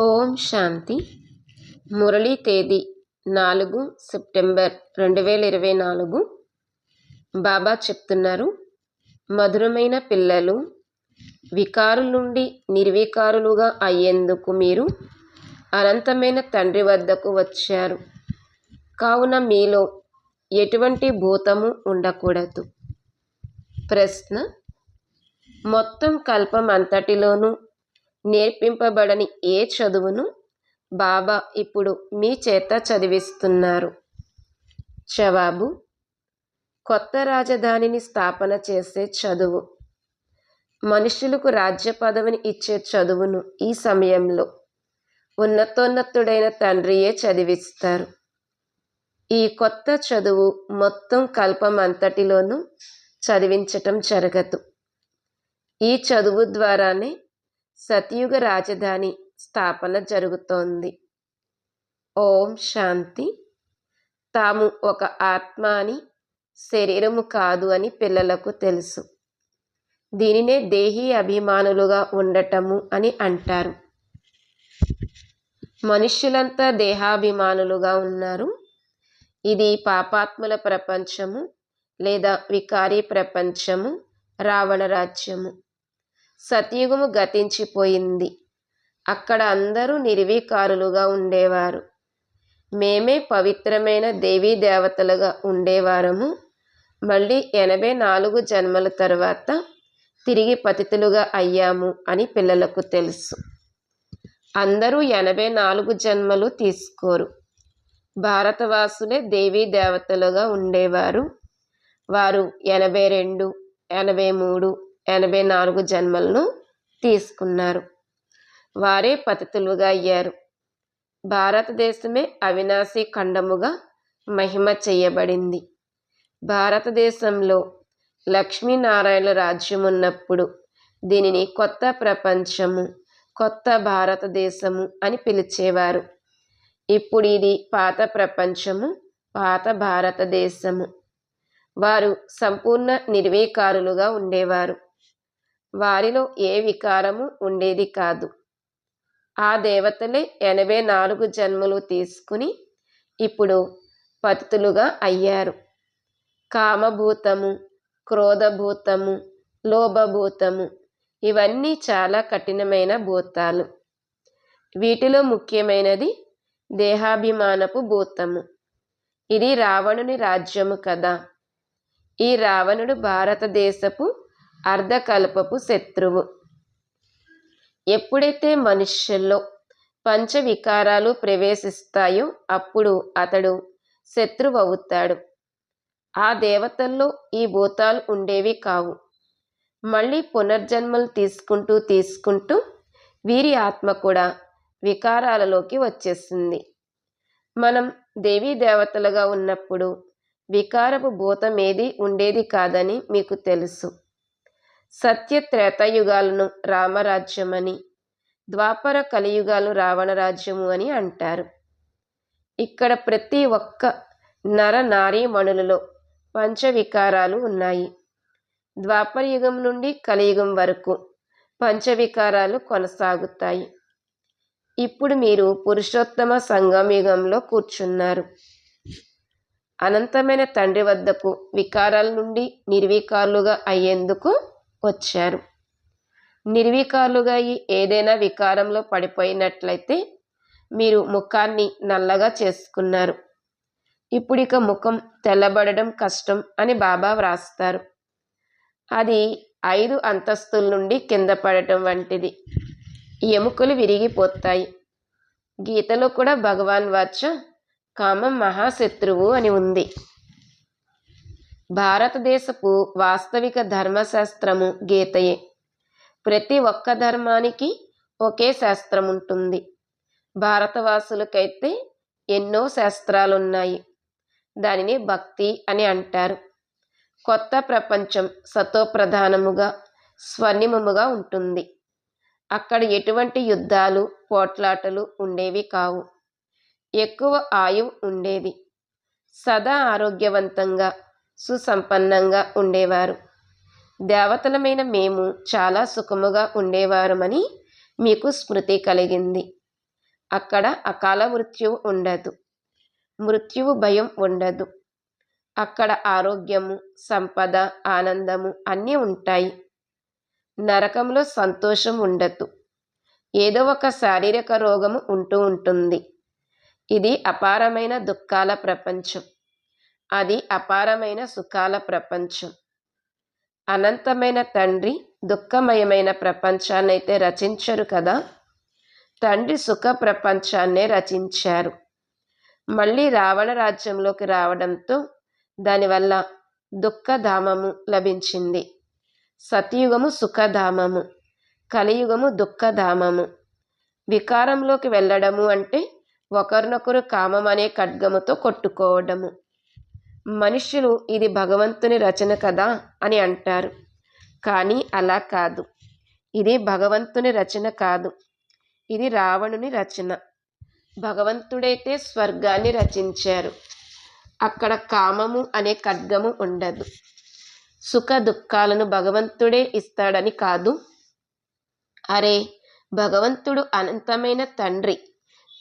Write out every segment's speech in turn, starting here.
ఓం శాంతి. మురళీ తేదీ నాలుగు సెప్టెంబర్ రెండు వేల ఇరవై నాలుగు. బాబా చెప్తున్నారు మధురమైన పిల్లలు వికారుల నుండి నిర్వికారులుగా అయ్యేందుకు మీరు అనంతమైన తండ్రి వద్దకు వచ్చారు. కావున మీలో ఎటువంటి భూతము ఉండకూడదు. ప్రశ్న మొత్తం కల్పం అంతటిలోనూ నేర్పింపబడని ఏ చదువును బాబా ఇప్పుడు మీ చేత చదివిస్తున్నారు? జవాబు కొత్త రాజధానిని స్థాపన చేసే చదువు. మనుషులకు రాజ్య పదవిని ఇచ్చే చదువును ఈ సమయంలో ఉన్నతోన్నతుడైన తండ్రియే చదివిస్తారు. ఈ కొత్త చదువు మొత్తం కల్పం అంతటిలోనూ చదివించటం జరగదు. ఈ చదువు ద్వారానే సతయుగ రాజధాని స్థాపన జరుగుతోంది. ఓం శాంతి. తాము ఒక ఆత్మ అని శరీరము కాదు అని పిల్లలకు తెలుసు. దీనినే దేహీ అభిమానులుగా ఉండటము అని అంటారు. మనుష్యులంతా దేహాభిమానులుగా ఉన్నారు. ఇది పాపాత్ముల ప్రపంచము లేదా వికారీ ప్రపంచము రావణ రాజ్యము. సతయుగము గతించిపోయింది. అక్కడ అందరూ నిర్వీకారులుగా ఉండేవారు. మేమే పవిత్రమైన దేవీ దేవతలుగా ఉండేవారము. మళ్ళీ ఎనభై నాలుగు జన్మల తర్వాత తిరిగి పతితులుగా అయ్యాము అని పిల్లలకు తెలుసు. అందరూ ఎనభై నాలుగు జన్మలు తీసుకోరు. భారతవాసులే దేవీ దేవతలుగా ఉండేవారు. వారు ఎనభై రెండు ఎనభై మూడు ఎనభై నాలుగు జన్మలను తీసుకున్నారు. వారే పతితులుగా అయ్యారు. భారతదేశమే అవినాశి ఖండముగా మహిమ చేయబడింది. భారతదేశంలో లక్ష్మీనారాయణ రాజ్యం ఉన్నప్పుడు దీనిని కొత్త ప్రపంచము కొత్త భారతదేశము అని పిలిచేవారు. ఇప్పుడు ఇది పాత ప్రపంచము పాత భారతదేశము. వారు సంపూర్ణ నిర్వీకారులుగా ఉండేవారు. వారిలో ఏ వికారము ఉండేది కాదు. ఆ దేవతలే ఎనభై నాలుగు జన్మలు తీసుకుని ఇప్పుడు పతితులుగా అయ్యారు. కామభూతము క్రోధభూతము లోభభూతము ఇవన్నీ చాలా కఠినమైన భూతాలు. వీటిలో ముఖ్యమైనది దేహాభిమానపు భూతము. ఇది రావణుని రాజ్యము కదా. ఈ రావణుడు భారతదేశపు అర్ధకల్పపు శత్రువు. ఎప్పుడైతే మనుష్యుల్లో పంచవికారాలు ప్రవేశిస్తాయో అప్పుడు అతడు శత్రువు అవుతాడు ఆ దేవతల్లో ఈ భూతాలు ఉండేవి కావు. మళ్ళీ పునర్జన్మలు తీసుకుంటూ తీసుకుంటూ వీరి ఆత్మ కూడా వికారాలలోకి వచ్చేసింది. మనం దేవీ దేవతలుగా ఉన్నప్పుడు వికారపు భూతమేది ఉండేది కాదని మీకు తెలుసు. సత్య త్రేతయుగాలను రామరాజ్యమని ద్వాపర కలియుగాలు రావణరాజ్యము అని అంటారు. ఇక్కడ ప్రతి ఒక్క నర నారీమణులలో పంచవికారాలు ఉన్నాయి. ద్వాపరయుగం నుండి కలియుగం వరకు పంచవికారాలు కొనసాగుతాయి. ఇప్పుడు మీరు పురుషోత్తమ సంగమయుగంలో కూర్చున్నారు. అనంతమైన తండ్రి వద్దకు వికారాల నుండి నిర్వీకారులుగా అయ్యేందుకు వచ్చారు. నిర్వికారులుగా ఈ ఏదైనా వికారంలో పడిపోయినట్లయితే మీరు ముఖాన్ని నల్లగా చేసుకున్నారు. ఇప్పుడు ఇక ముఖం తెల్లబడడం కష్టం అని బాబా వ్రాస్తారు. అది ఐదు అంతస్తుల నుండి కింద పడటం వంటిది. ఎముకలు విరిగిపోతాయి. గీతలో కూడా భగవాన్ వాచ కామం మహాశత్రువు అని ఉంది. భారతదేశపు వాస్తవిక ధర్మశాస్త్రము గీతయే. ప్రతి ఒక్క ధర్మానికి ఒకే శాస్త్రం ఉంటుంది భారతవాసులకైతే ఎన్నో శాస్త్రాలున్నాయి. దానిని భక్తి అని అంటారు. కొత్త ప్రపంచం సతోప్రధానముగా స్వర్ణిమముగా ఉంటుంది. అక్కడ ఎటువంటి యుద్ధాలు పోట్లాటలు ఉండేవి కావు. ఎక్కువ ఆయువు ఉండేది. సదా ఆరోగ్యవంతంగా సుసంపన్నంగా ఉండేవారు. దేవతలమైన మేము చాలా సుఖముగా ఉండేవారమని మీకు స్మృతి కలిగింది. అక్కడ అకాల మృత్యువు ఉండదు. మృత్యువు భయం ఉండదు. అక్కడ ఆరోగ్యము సంపద ఆనందము అన్నీ ఉంటాయి. నరకంలో సంతోషం ఉండదు. ఏదో ఒక శారీరక రోగము ఉంటూ ఉంటుంది. ఇది అపారమైన దుఃఖాల ప్రపంచం. అది అపారమైన సుఖాల ప్రపంచం. అనంతమైన తండ్రి దుఃఖమయమైన ప్రపంచాన్ని అయితే రచించరు కదా? తండ్రి సుఖ ప్రపంచాన్నే రచించారు. మళ్ళీ రావణ రాజ్యంలోకి రావడంతో దానివల్ల దుఃఖధామము లభించింది. సతయుగము సుఖధామము కలియుగము దుఃఖధామము. వికారంలోకి వెళ్ళడము అంటే ఒకరినొకరు కామం అనే ఖడ్గముతో కొట్టుకోవడము. మనుషులు ఇది భగవంతుని రచన కదా అని అంటారు. కానీ అలా కాదు. ఇది భగవంతుని రచన కాదు. ఇది రావణుని రచన. భగవంతుడైతే స్వర్గాన్ని రచించారు. అక్కడ కామము అనే ఖడ్గము ఉండదు. సుఖ దుఃఖాలను భగవంతుడే ఇస్తాడని కాదు. అరే భగవంతుడు అనంతమైన తండ్రి.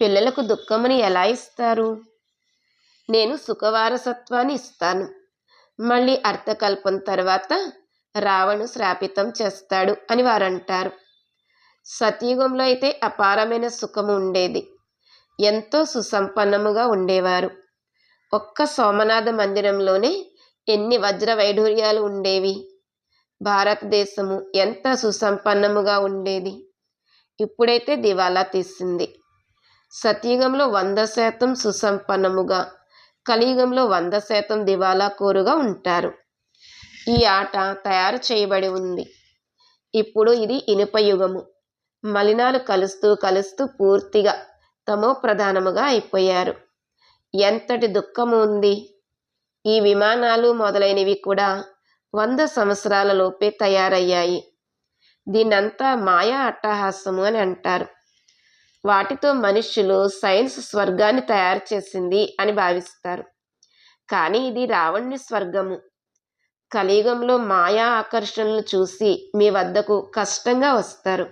పిల్లలకు దుఃఖముని ఎలా ఇస్తారు? నేను సుఖవారసత్వాన్ని ఇస్తాను. మళ్ళీ అర్థకల్పం తర్వాత రావణు శ్రాపితం చేస్తాడు అని వారంటారు. సతయుగంలో అయితే అపారమైన సుఖము ఉండేది. ఎంతో సుసంపన్నముగా ఉండేవారు. ఒక్క సోమనాథ మందిరంలోనే ఎన్ని వజ్ర వైఢూర్యాలు ఉండేవి. భారతదేశము ఎంత సుసంపన్నముగా ఉండేది. ఇప్పుడైతే దివాలా తీసింది. సతయుగంలో వంద శాతం సుసంపన్నముగా కలియుగంలో వంద శాతం దివాలా కోరుగా ఉంటారు. ఈ ఆట తయారు చేయబడి ఉంది. ఇప్పుడు ఇది ఇనుప యుగము. మలినాలు కలుస్తూ కలుస్తూ పూర్తిగా తమో ప్రధానముగా అయిపోయారు. ఎంతటి దుఃఖము ఉంది. ఈ విమానాలు మొదలైనవి కూడా వంద సంవత్సరాల లోపే తయారయ్యాయి. దీన్నంతా మాయా అట్టహాసము అని అంటారు. వాటితో మనుష్యులు సైన్స్ స్వర్గాన్ని తయారు చేసింది అని భావిస్తారు. కానీ ఇది రావణ్ణి స్వర్గము. కలియుగంలో మాయా ఆకర్షణలు చూసి మీ వద్దకు కష్టంగా వస్తారు.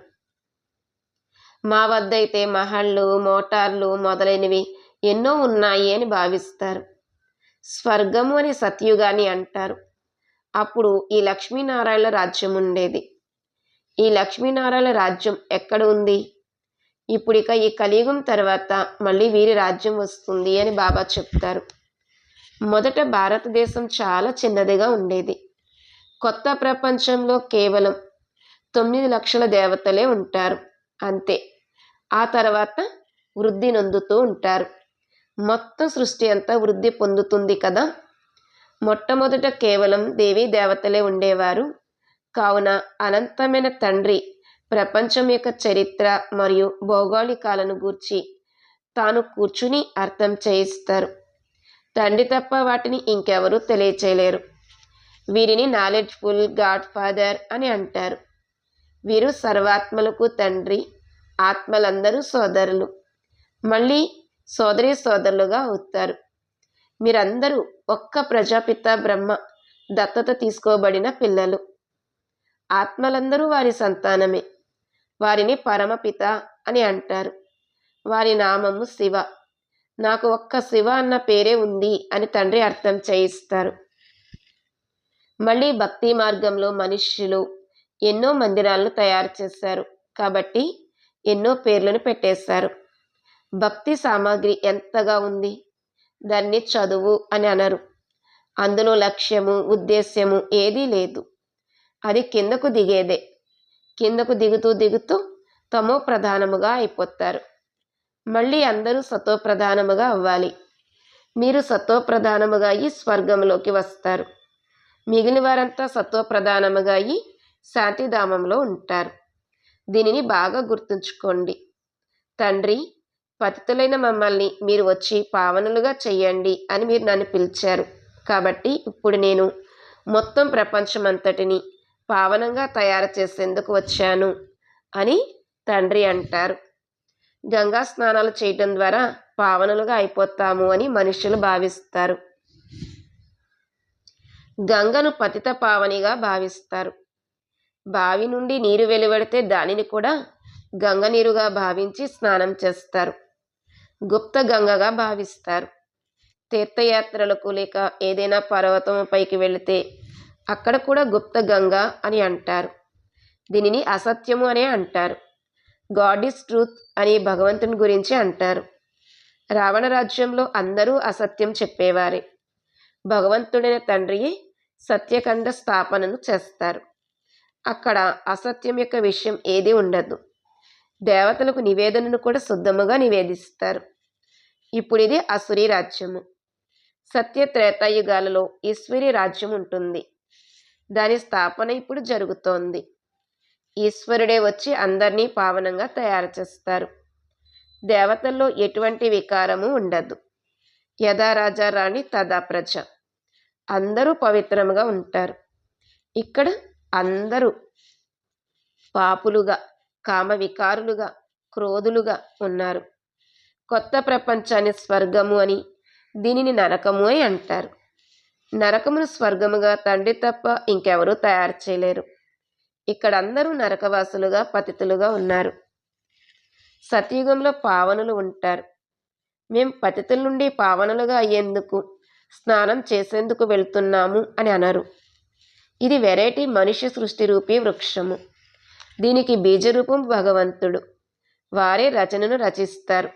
మా వద్ద అయితే మహళ్ళు మోటార్లు మొదలైనవి ఎన్నో ఉన్నాయి అని భావిస్తారు. స్వర్గము అని సత్యుగాని అంటారు. అప్పుడు ఈ లక్ష్మీనారాయణ రాజ్యం ఉండేది. ఈ లక్ష్మీనారాయణ రాజ్యం ఎక్కడ ఉంది? ఇప్పుడు ఇక ఈ కలియుగం తర్వాత మళ్ళీ వీరి రాజ్యం వస్తుంది అని బాబా చెప్తారు. మొదట భారతదేశం చాలా చిన్నదిగా ఉండేది. కొత్త ప్రపంచంలో కేవలం తొమ్మిది లక్షల దేవతలే ఉంటారు. అంతే. ఆ తర్వాత వృద్ధి నొందుతూ ఉంటారు. మొత్తం సృష్టి అంతా వృద్ధి పొందుతుంది కదా? మొట్టమొదట కేవలం దేవీ దేవతలే ఉండేవారు. కావున అనంతమైన తండ్రి ప్రపంచం యొక్క చరిత్ర మరియు భౌగోళికాలను గూర్చి తాను కూర్చుని అర్థం చేయిస్తారు. తండ్రి తప్ప వాటిని ఇంకెవరూ తెలియచేయలేరు. వీరిని నాలెడ్జ్ఫుల్ గాడ్ ఫాదర్ అని అంటారు. వీరు సర్వాత్మలకు తండ్రి ఆత్మలందరూ సోదరులు. మళ్ళీ సోదరి సోదరులుగా అవుతారు. మీరందరూ ఒక్క ప్రజాపిత బ్రహ్మ దత్తత తీసుకోబడిన పిల్లలు. ఆత్మలందరూ వారి సంతానమే. వారిని పరమపిత అని అంటారు. వారి నామము శివ. నాకు ఒక్క శివ అన్న పేరే ఉంది అని తండ్రి అర్థం చేయిస్తారు. మళ్ళీ భక్తి మార్గంలో మనుష్యులు ఎన్నో మందిరాలను తయారు చేశారు. కాబట్టి ఎన్నో పేర్లను పెట్టేశారు. భక్తి సామాగ్రి ఎంతగా ఉంది? దాన్ని చదువు అని అనరు. అందులో లక్ష్యము ఉద్దేశ్యము ఏదీ లేదు. అది కిందకు దిగేదే. కిందకు దిగుతూ దిగుతూ తమో ప్రధానముగా అయిపోతారు. మళ్ళీ అందరూ సతో ప్రధానముగా అవ్వాలి. మీరు సతో ప్రధానముగా అయ్యి స్వర్గంలోకి వస్తారు. మిగిలిన వారంతా సత్వ ప్రధానముగా అయ్యి శాంతిధామంలో ఉంటారు. దీనిని బాగా గుర్తుంచుకోండి. తండ్రి పతితులైన మమ్మల్ని మీరు వచ్చి పావనులుగా చెయ్యండి అని మీరు నన్ను పిలిచారు. కాబట్టి ఇప్పుడు నేను మొత్తం ప్రపంచమంతటిని పావనంగా తయారు చేసేందుకు వచ్చాను అని తండ్రి అంటారు. గంగా స్నానాలు చేయటం ద్వారా పావనలుగా అయిపోతాము అని మనుషులు భావిస్తారు. గంగను పతిత పావనిగా భావిస్తారు. బావి నుండి నీరు వెలువడితే దానిని కూడా గంగ నీరుగా భావించి స్నానం చేస్తారు. గుప్త గంగగా భావిస్తారు. తీర్థయాత్రలకు లేక ఏదైనా పర్వతం పైకి వెళితే అక్కడ కూడా గుప్త గంగ అని అంటారు. దీనిని అసత్యము అనే అంటారు. గాడ్ ఇస్ ట్రూత్ అని భగవంతుని గురించి అంటారు. రావణ రాజ్యంలో అందరూ అసత్యం చెప్పేవారే. భగవంతుడైన తండ్రి సత్యఖండ స్థాపనను చేస్తారు. అక్కడ అసత్యం యొక్క విషయం ఏది ఉండదు. దేవతలకు నివేదనను కూడా శుద్ధముగా నివేదిస్తారు. ఇప్పుడు ఇది అసురి రాజ్యము. సత్య త్రేతాయుగాలలో ఈశ్వరి రాజ్యం ఉంటుంది. దాని స్థాపన ఇప్పుడు జరుగుతోంది. ఈశ్వరుడే వచ్చి అందరినీ పావనంగా తయారు చేస్తారు. దేవతల్లో ఎటువంటి వికారము ఉండదు. యథా రాజా రాణి తదా ప్రజ అందరూ పవిత్రముగా ఉంటారు. ఇక్కడ అందరూ పాపులుగా కామ వికారులుగా క్రోధులుగా ఉన్నారు. కొత్త ప్రపంచాన్ని స్వర్గము అని దీనిని నరకము అని అంటారు. నరకమును స్వర్గముగా తండ్రి తప్ప ఇంకెవరూ తయారు చేయలేరు. ఇక్కడ అందరూ నరకవాసులుగా పతితులుగా ఉన్నారు. సతయుగంలో పావనులు ఉంటారు. మేము పతితుల నుండి పావనులుగా అయ్యేందుకు స్నానం చేసేందుకు వెళ్తున్నాము అని అనరు. ఇది వెరైటీ మనిషి సృష్టి రూపీ వృక్షము. దీనికి బీజరూపం భగవంతుడు. వారే రచనను రచిస్తారు.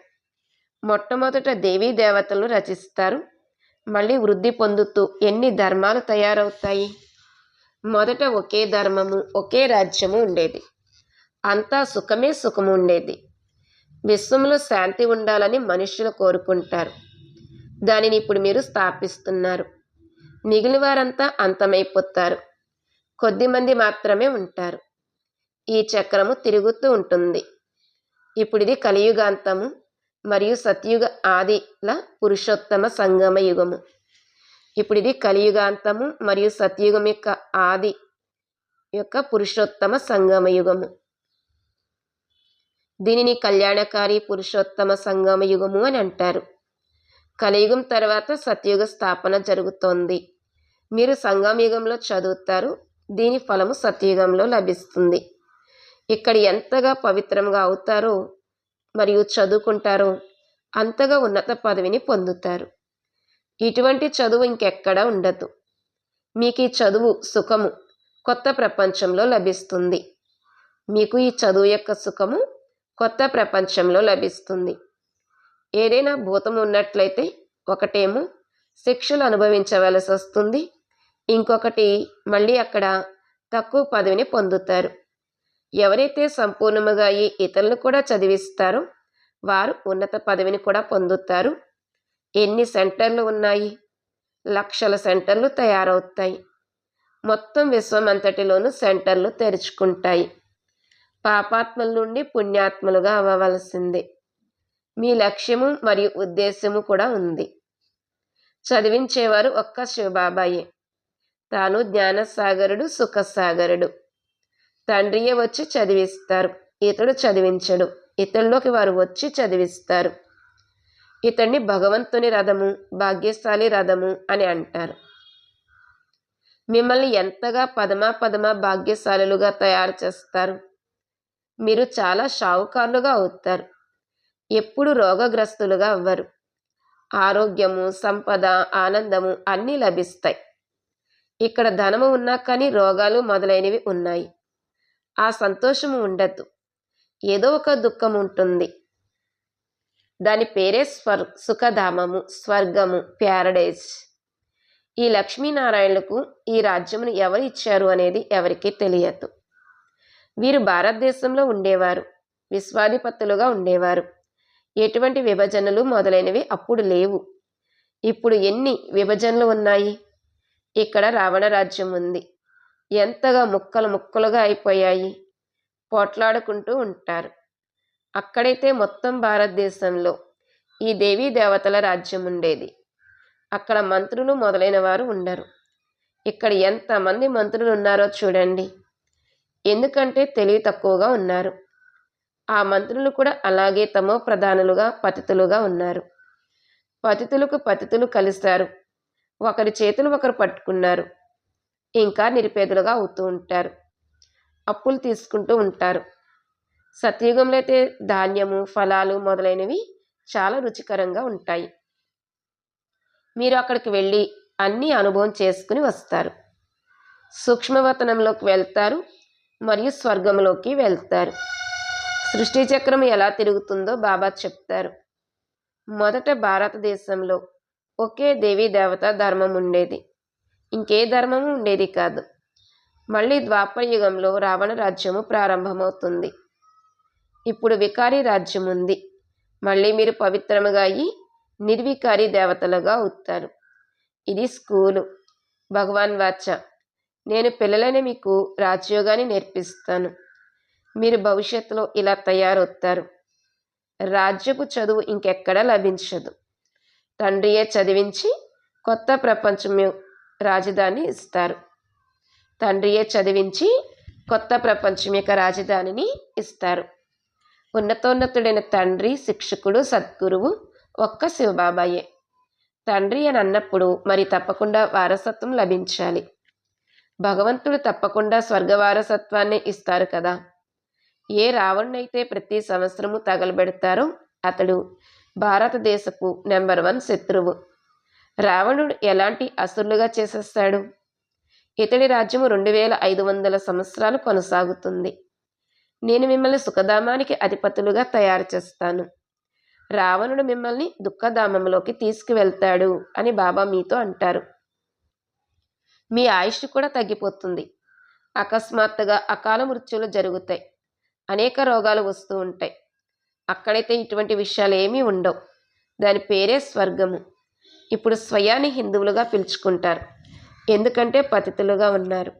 మొట్టమొదట దేవీ దేవతలను రచిస్తారు. మళ్ళీ వృద్ధి పొందుతూ ఎన్ని ధర్మాలు తయారవుతాయి? మొదట ఒకే ధర్మము ఒకే రాజ్యము ఉండేది. అంతా సుఖమే సుఖము ఉండేది. విశ్వంలో శాంతి ఉండాలని మనుషులు కోరుకుంటారు. దానిని ఇప్పుడు మీరు స్థాపిస్తున్నారు. మిగిలిన వారంతా అంతమైపోతారు. కొద్దిమంది మాత్రమే ఉంటారు. ఈ చక్రము తిరుగుతూ ఉంటుంది. ఇప్పుడు ఇది కలియుగాంతము. మరియు సత్యుగ ఆదిల పురుషోత్తమ సంగమ యుగము. ఇప్పుడు ఇది కలియుగాంతము మరియు సత్యుగం యొక్క ఆది యొక్క పురుషోత్తమ సంగమ యుగము. దీనిని కళ్యాణకారి పురుషోత్తమ సంగమ యుగము అని అంటారు. కలియుగం తర్వాత సత్యుగ స్థాపన జరుగుతోంది. మీరు సంగమ యుగంలో చదువుతారు. దీని ఫలము సత్యుగంలో లభిస్తుంది. ఇక్కడ ఎంతగా పవిత్రంగా అవుతారో మరియు చదువుకుంటారో. అంతగా ఉన్నత పదవిని పొందుతారు. ఇటువంటి చదువు ఇంకెక్కడా ఉండదు. మీకు ఈ చదువు సుఖము కొత్త ప్రపంచంలో లభిస్తుంది. మీకు ఈ చదువు యొక్క సుఖము కొత్త ప్రపంచంలో లభిస్తుంది. ఏదైనా భూతం ఉన్నట్లయితే ఒకటేమో శిక్షలు అనుభవించవలసి వస్తుంది ఇంకొకటి మళ్ళీ అక్కడ తక్కువ పదవిని పొందుతారు. ఎవరైతే సంపూర్ణముగా ఈ ఇతరులను కూడా చదివిస్తారో వారు ఉన్నత పదవిని కూడా పొందుతారు. ఎన్ని సెంటర్లు ఉన్నాయి? లక్షల సెంటర్లు తయారవుతాయి. మొత్తం విశ్వం అంతటిలోనూ సెంటర్లు తెరుచుకుంటాయి. పాపాత్మల నుండి పుణ్యాత్మలుగా అవ్వవలసిందే. మీ లక్ష్యము మరియు ఉద్దేశము కూడా ఉంది. చదివించేవారు ఒక్క శివబాబాయే. తాను జ్ఞానసాగరుడు సుఖసాగరుడు. తండ్రియే వచ్చి చదివిస్తారు. ఇతడు చదివించడు. ఇతడిలోకి వారు వచ్చి చదివిస్తారు. ఇతన్ని భగవంతుని రథము భాగ్యశాలి రథము అని అంటారు. మిమ్మల్ని ఎంతగా పదమా పదమా భాగ్యశాలులుగా తయారు చేస్తారు? మీరు చాలా షావుకారులుగా అవుతారు. ఎప్పుడు రోగగ్రస్తులుగా అవ్వరు. ఆరోగ్యము సంపద ఆనందము అన్నీ లభిస్తాయి. ఇక్కడ ధనము ఉన్నా కానీ రోగాలు మొదలైనవి ఉన్నాయి. ఆ సంతోషము ఉండద్దు ఏదో ఒక దుఃఖం ఉంటుంది. దాని పేరే స్వర్ సుఖధామము స్వర్గము ప్యారడైజ్. ఈ లక్ష్మీనారాయణులకు ఈ రాజ్యమును ఎవరు ఇచ్చారు అనేది ఎవరికీ తెలియదు. వీరు భారతదేశంలో ఉండేవారు. విశ్వాధిపతులుగా ఉండేవారు. ఎటువంటి విభజనలు మొదలైనవి అప్పుడు లేవు. ఇప్పుడు ఎన్ని విభజనలు ఉన్నాయి? ఇక్కడ రావణ రాజ్యం ఉంది. ఎంతగా ముక్కలు ముక్కలుగా అయిపోయాయి? పోట్లాడుకుంటూ ఉంటారు. అక్కడైతే మొత్తం భారతదేశంలో ఈ దేవీ దేవతల రాజ్యం ఉండేది. అక్కడ మంత్రులు మొదలైన వారు ఉండరు. ఇక్కడ ఎంతమంది మంత్రులు ఉన్నారో చూడండి. ఎందుకంటే తెలివి తక్కువగా ఉన్నారు. ఆ మంత్రులు కూడా అలాగే తమో ప్రధానులుగా పతితులుగా ఉన్నారు. పతితులకు పతితులు కలిశారు ఒకరి చేతులు ఒకరు పట్టుకున్నారు. ఇంకా నిరుపేదలుగా అవుతూ ఉంటారు. అప్పులు తీసుకుంటూ ఉంటారు. సత్యుగంలో అయితే ధాన్యము ఫలాలు మొదలైనవి చాలా రుచికరంగా ఉంటాయి. మీరు అక్కడికి వెళ్ళి అన్నీ అనుభవం చేసుకుని వస్తారు. సూక్ష్మవతనంలోకి వెళ్తారు మరియు స్వర్గంలోకి వెళ్తారు. సృష్టి చక్రం ఎలా తిరుగుతుందో బాబా చెప్తారు. మొదట భారతదేశంలో ఒకే దేవీ దేవత ధర్మం ఉండేది. ఇంకే ధర్మము ఉండేది కాదు. మళ్ళీ ద్వాపరయుగంలో రావణ రాజ్యము ప్రారంభమవుతుంది. ఇప్పుడు వికారి రాజ్యం ఉంది. మళ్ళీ మీరు పవిత్రముగా అయ్యి నిర్వికారి దేవతలుగా అవుతారు ఇది స్కూలు. భగవాన్ వాచ నేను పిల్లలని మీకు రాజయోగాన్ని నేర్పిస్తాను. మీరు భవిష్యత్తులో ఇలా తయారవుతారు. రాజ్యపు చదువు ఇంకెక్కడా లభించదు. తండ్రియే చదివించి కొత్త ప్రపంచం రాజధాని ఇస్తారు. తండ్రియే చదివించి కొత్త ప్రపంచం యొక్క రాజధానిని ఇస్తారు. ఉన్నతోన్నతుడైన తండ్రి శిక్షకుడు సద్గురువు ఒక్క శివబాబాయే. తండ్రి అని అన్నప్పుడు మరి తప్పకుండా వారసత్వం లభించాలి. భగవంతుడు తప్పకుండా స్వర్గ వారసత్వాన్ని ఇస్తారు కదా. ఏ రావణ్ణైతే ప్రతి సంవత్సరము తగలబెడతారో అతడు భారతదేశపు నెంబర్ వన్ శత్రువు. రావణుడు ఎలాంటి అసురులుగా చేసేస్తాడు? ఇతడి రాజ్యము రెండు వేల ఐదు వందల సంవత్సరాలు కొనసాగుతుంది. నేను మిమ్మల్ని సుఖధామానికి అధిపతులుగా తయారు చేస్తాను. రావణుడు మిమ్మల్ని దుఃఖధామంలోకి తీసుకువెళ్తాడు అని బాబా మీతో అంటారు. మీ ఆయుష్ కూడా తగ్గిపోతుంది. అకస్మాత్తుగా అకాల మృత్యులు జరుగుతాయి. అనేక రోగాలు వస్తూ ఉంటాయి. అక్కడైతే ఇటువంటి విషయాలు ఏమీ ఉండవు. దాని పేరే స్వర్గము. ఇప్పుడు స్వయాన్ని హిందువులుగా పిలుచుకుంటారు. ఎందుకంటే పతితులుగా ఉన్నారు.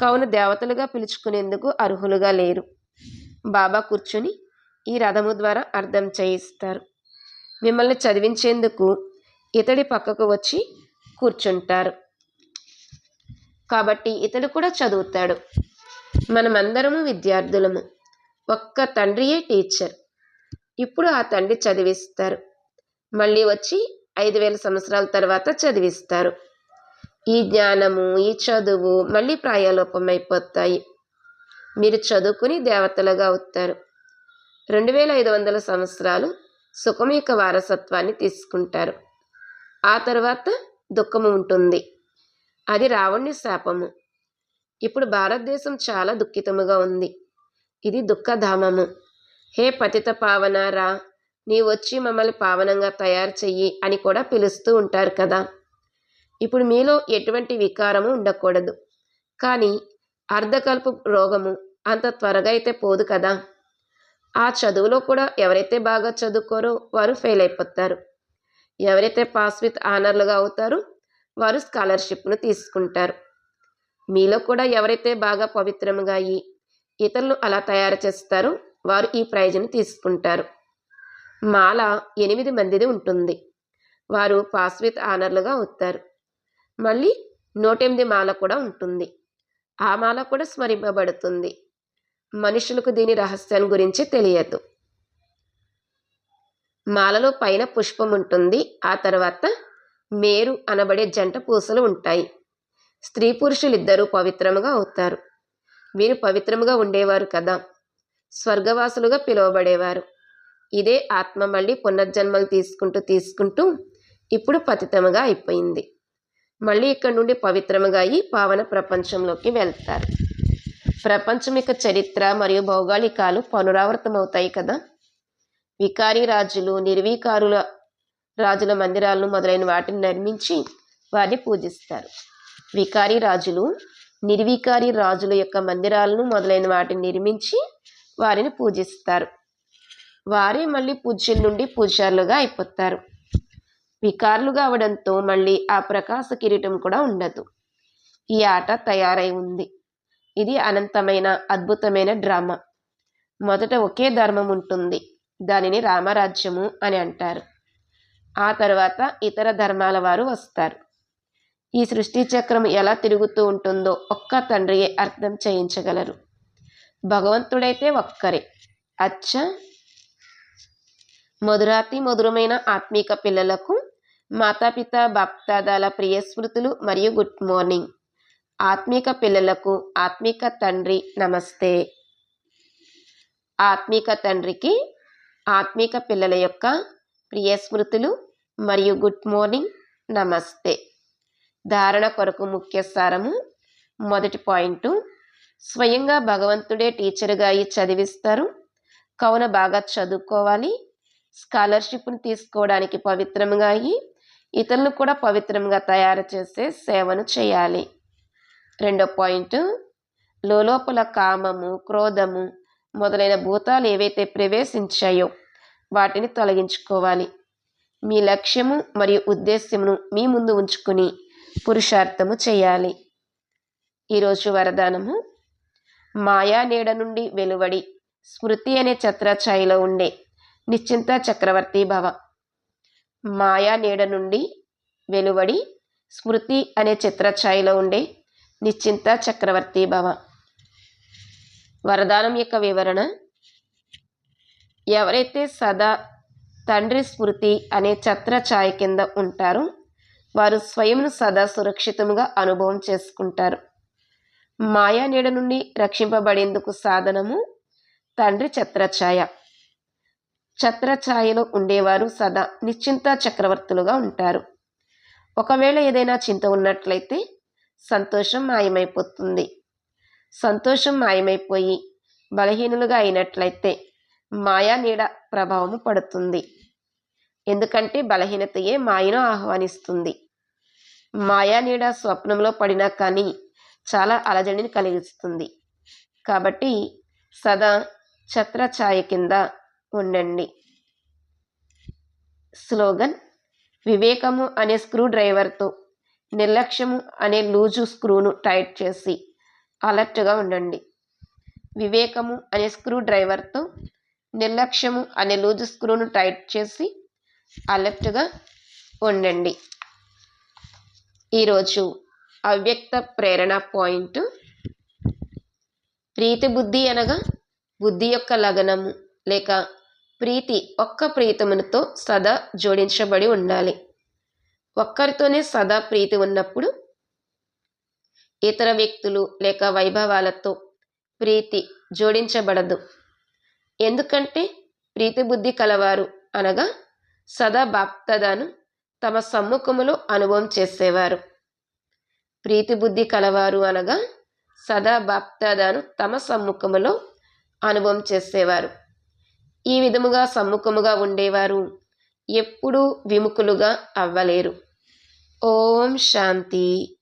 కావున దేవతలుగా పిలుచుకునేందుకు అర్హులుగా లేరు. బాబా కూర్చుని ఈ రథము ద్వారా అర్థం చేయిస్తారు. మిమ్మల్ని చదివించేందుకు ఇతడి పక్కకు వచ్చి కూర్చుంటారు. కాబట్టి ఇతడు కూడా చదువుతాడు. మనమందరము విద్యార్థులము. ఒక్క తండ్రియే టీచర్. ఇప్పుడు ఆ తండ్రి చదివిస్తారు. మళ్ళీ వచ్చి ఐదు వేల సంవత్సరాల తర్వాత చదివిస్తారు. ఈ జ్ఞానము ఈ చదువు మళ్ళీ ప్రాయలోపమైపోతాయి మీరు చదువుకుని దేవతలుగా అవుతారు. రెండు వేల ఐదు వందల సంవత్సరాలు సుఖం యొక్క వారసత్వాన్ని తీసుకుంటారు. ఆ తర్వాత దుఃఖము ఉంటుంది. అది రావణ్ణి శాపము. ఇప్పుడు భారతదేశం చాలా దుఃఖితముగా ఉంది. ఇది దుఃఖధామము. హే పతిత పావనారా నీ వచ్చి మమ్మల్ని పావనంగా తయారు చెయ్యి అని కూడా పిలుస్తూ ఉంటారు కదా. ఇప్పుడు మీలో ఎటువంటి వికారము ఉండకూడదు. కానీ అర్ధకల్పు రోగము అంత త్వరగా అయితే పోదు కదా. ఆ చదువులో కూడా ఎవరైతే బాగా చదువుకోరో వారు ఫెయిల్ అయిపోతారు ఎవరైతే పాస్ విత్ ఆనర్లుగా అవుతారో వారు స్కాలర్షిప్ను తీసుకుంటారు. మీలో కూడా ఎవరైతే బాగా పవిత్రముగా అయ్యి ఇతరులు అలా తయారు చేస్తారో వారు ఈ ప్రైజ్ను తీసుకుంటారు. మాల ఎనిమిది మందిది ఉంటుంది. వారు పాస్ విత్ ఆనర్లుగా అవుతారు మళ్ళీ నూటెనిమిది మాల కూడా ఉంటుంది. ఆ మాల కూడా స్మరింపబడుతుంది. మనుషులకు దీని రహస్యం గురించి తెలియదు. మాలలో పైన పుష్పం ఉంటుంది. ఆ తర్వాత మేరు అనబడే జంట పూసలు ఉంటాయి. స్త్రీ పురుషులు ఇద్దరూ పవిత్రముగా అవుతారు. వీరు పవిత్రముగా ఉండేవారు కదా. స్వర్గవాసులుగా పిలువబడేవారు. ఇదే ఆత్మ మళ్ళీ పునర్జన్మలు తీసుకుంటూ తీసుకుంటూ ఇప్పుడు పతితముగా అయిపోయింది. మళ్ళీ ఇక్కడ నుండి పవిత్రముగా అయి పావన ప్రపంచంలోకి వెళ్తారు. ప్రపంచం యొక్క చరిత్ర మరియు భౌగోళికాలు పునరావృతమవుతాయి కదా? వికారీ రాజులు నిర్వీకారుల రాజుల మందిరాలను మొదలైన వాటిని నిర్మించి వారిని పూజిస్తారు. వికారీ రాజులు నిర్వికారి రాజుల యొక్క మందిరాలను మొదలైన వాటిని నిర్మించి వారిని పూజిస్తారు. వారే మళ్ళీ పూజ్యుల నుండి పూజారులుగా అయిపోతారు. వికారులుగా అవడంతో మళ్ళీ ఆ ప్రకాశ కిరీటం కూడా ఉండదు. ఈ ఆట తయారై ఉంది. ఇది అనంతమైన అద్భుతమైన డ్రామా. మొదట ఒకే ధర్మం ఉంటుంది. దానిని రామరాజ్యము అని అంటారు. ఆ తర్వాత ఇతర ధర్మాల వారు వస్తారు. ఈ సృష్టి చక్రం ఎలా తిరుగుతూ ఉంటుందో ఒక్క తండ్రియే అర్థం చేయించగలరు. భగవంతుడైతే ఒక్కరే. అచ్చ మధురాతి మధురమైన ఆత్మీక పిల్లలకు మాతాపిత భక్తాదాల ప్రియ స్మృతులు మరియు గుడ్ మార్నింగ్. ఆత్మీక పిల్లలకు ఆత్మీక తండ్రి నమస్తే. ఆత్మీక తండ్రికి ఆత్మీక పిల్లల యొక్క ప్రియ స్మృతులు మరియు గుడ్ మార్నింగ్ నమస్తే. ధారణ కొరకు ముఖ్య సారము మొదటి పాయింట్. స్వయంగా భగవంతుడే టీచర్గా అయి చదివిస్తారు. కావున బాగా చదువుకోవాలి. స్కాలర్షిప్ను తీసుకోవడానికి పవిత్రంగా అయ్యి ఇతరులను కూడా పవిత్రంగా తయారు చేసే సేవను చేయాలి. రెండో పాయింట్ లోపల కామము క్రోధము మొదలైన భూతాలు ఏవైతే ప్రవేశించాయో వాటిని తొలగించుకోవాలి. మీ లక్ష్యము మరియు ఉద్దేశ్యమును మీ ముందు ఉంచుకుని పురుషార్థము చేయాలి. ఈరోజు వరదానము మాయా నీడ నుండి వెలువడి స్మృతి అనే ఛత్రఛాయిలో ఉండే నిశ్చింత చక్రవర్తి భవ. మాయా నీడ నుండి వెలువడి స్మృతి అనే చిత్రఛాయలో ఉండే నిశ్చింత చక్రవర్తి భవ. వరదానం యొక్క వివరణ ఎవరైతే సదా తండ్రి స్మృతి అనే ఛత్రఛాయ కింద ఉంటారో వారు స్వయంను సదా సురక్షితంగా అనుభవం చేసుకుంటారు. మాయా నీడ నుండి రక్షింపబడేందుకు సాధనము తండ్రి ఛత్రఛాయ ఛత్రఛాయలో ఉండేవారు సదా నిశ్చింత చక్రవర్తులుగా ఉంటారు. ఒకవేళ ఏదైనా చింత ఉన్నట్లయితే సంతోషం మాయమైపోతుంది. సంతోషం మాయమైపోయి బలహీనులుగా అయినట్లయితే మాయా నీడ ప్రభావము పడుతుంది. ఎందుకంటే బలహీనతయే మాయను ఆహ్వానిస్తుంది. మాయా నీడ స్వప్నంలో పడినా కానీ చాలా అలజడిని కలిగిస్తుంది. కాబట్టి సదా ఛత్రఛాయ కింద ఉండండి. స్లోగన్ వివేకము అనే స్క్రూ డ్రైవర్తో నిర్లక్ష్యము అనే లూజు స్క్రూను టైట్ చేసి అలర్ట్గా ఉండండి. వివేకము అనే స్క్రూ డ్రైవర్తో నిర్లక్ష్యము అనే లూజు స్క్రూను టైట్ చేసి అలర్ట్గా ఉండండి. ఈరోజు అవ్యక్త ప్రేరణ పాయింట్ ప్రీతి బుద్ధి అనగా బుద్ధి యొక్క లగనము లేక ప్రీతి ఒక్క ప్రీతమునితో సదా జోడించబడి ఉండాలి. ఒక్కరితోనే సదా ప్రీతి ఉన్నప్పుడు ఇతర వ్యక్తులు లేక వైభవాలతో ప్రీతి జోడించబడదు. ఎందుకంటే ప్రీతి బుద్ధి కలవారు అనగా సదా బాప్తదాను తమ సమ్ముఖములో అనుభవం చేసేవారు. ప్రీతి బుద్ధి కలవారు అనగా సదా బాప్తదాను తమ సమ్ముఖములో అనుభవం చేసేవారు. ఈ విధముగా సమ్ముఖముగా ఉండేవారు. ఎప్పుడూ విముఖులుగా అవ్వలేరు. ఓం శాంతి.